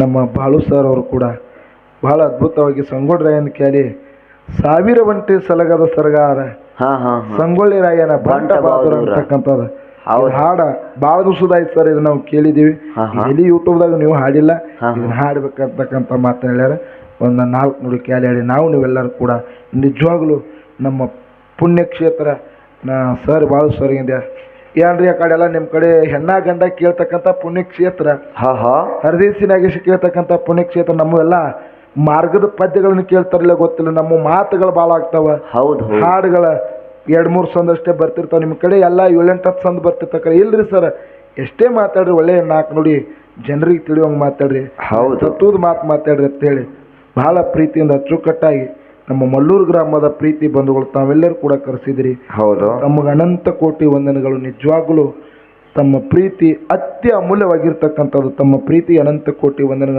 ನಮ್ಮ ಬಾಳು ಸರ್ ಅವರು ಕೂಡ ಬಹಳ ಅದ್ಭುತವಾಗಿ ಸಂಗೊಳ್ಳಿ ರಾಯನ ಕೇಳಿ ಸಾವಿರ ಒಂಟಿ ಸಲಗದ ಸರಗಾರ ಸಂಗೊಳ್ಳಿ ರಾಯನ ಬಂಟ ಬಹದ್ದೂರ್. ಅಂತಕ್ಕಂಥದ್ದು. ಇದು ಹಾಡ ಭಾಳ ದಿವಸದಾಯ್ತು ಸರ್ ಇದು ನಾವು ಕೇಳಿದೀವಿ. ಎಲ್ಲಿ ಯೂಟ್ಯೂಬ್ದಾಗ ನೀವು ಹಾಡಿಲ್ಲ. ಇದನ್ನ ಹಾಡ್ಬೇಕಂತಕ್ಕಂಥ ಮಾತು ಹೇಳ್ಯಾರ. ಒಂದು ನಾಲ್ಕು ನೋಡಿ ಕ್ಯಾಲಿ ಹೇಳಿ. ನಾವು ನೀವೆಲ್ಲರೂ ಕೂಡ ನಿಜವಾಗ್ಲೂ ನಮ್ಮ ಪುಣ್ಯಕ್ಷೇತ್ರ ನಾ ಸರ್ ಬಾಳು ಸರ್ ಇದೆ ಏನ್ರಿ ಆ ಕಡೆ ಎಲ್ಲ ನಿಮ್ಮ ಕಡೆ ಹೆಣ್ಣ ಗಂಡ ಕೇಳ್ತಕ್ಕಂಥ ಪುಣ್ಯಕ್ಷೇತ್ರ? ಹಾ ಹಾ. ಹರದೇಸಿ ನಾಗೇಶ್ ಕೇಳ್ತಕ್ಕಂಥ ಪುಣ್ಯಕ್ಷೇತ್ರ ಮಾರ್ಗದ ಪದ್ಯಗಳನ್ನು ಕೇಳ್ತಾರಲ್ಲ ಗೊತ್ತಿಲ್ಲ ನಮ್ಮ ಮಾತುಗಳು ಭಾಳ ಆಗ್ತಾವ. ಹೌದು ಹೌದು. ಹಾಡುಗಳ ಎರಡು ಮೂರು ಸಂದಷ್ಟೇ ಬರ್ತಿರ್ತಾವ. ನಿಮ್ಮ ಕಡೆ ಎಲ್ಲ ಏಳೆಂಟು ಹತ್ತು ಸಂದ ಬರ್ತಿರ್ತಕ್ಕ ಇಲ್ರಿ ಸರ್ ಎಷ್ಟೇ ಮಾತಾಡ್ರಿ ಒಳ್ಳೆ ನಾಲ್ಕು ನೋಡಿ ಜನರಿಗೆ ತಿಳಿಯೋಂಗೆ ಮಾತಾಡ್ರಿ. ಹೌದು. ತತ್ವದ ಮಾತು ಮಾತಾಡ್ರಿ ಅಂತೇಳಿ. ಬಹಳ ಪ್ರೀತಿಯಿಂದ ಅಚ್ಚುಕಟ್ಟಾಗಿ ನಮ್ಮ ಮಲ್ಲೂರು ಗ್ರಾಮದ ಪ್ರೀತಿ ಬಂಧುಗಳು ತಾವೆಲ್ಲರೂ ಕೂಡ ಕರೆಸಿದಿರಿ. ಹೌದು. ತಮಗೆ ಅನಂತ ಕೋಟಿ ವಂದನೆಗಳು. ನಿಜವಾಗಲೂ ತಮ್ಮ ಪ್ರೀತಿ ಅತ್ಯ ಅಮೂಲ್ಯವಾಗಿರ್ತಕ್ಕಂಥದ್ದು ತಮ್ಮ ಪ್ರೀತಿ ಅನಂತ ಕೋಟಿ ವಂದನೆಗಳು.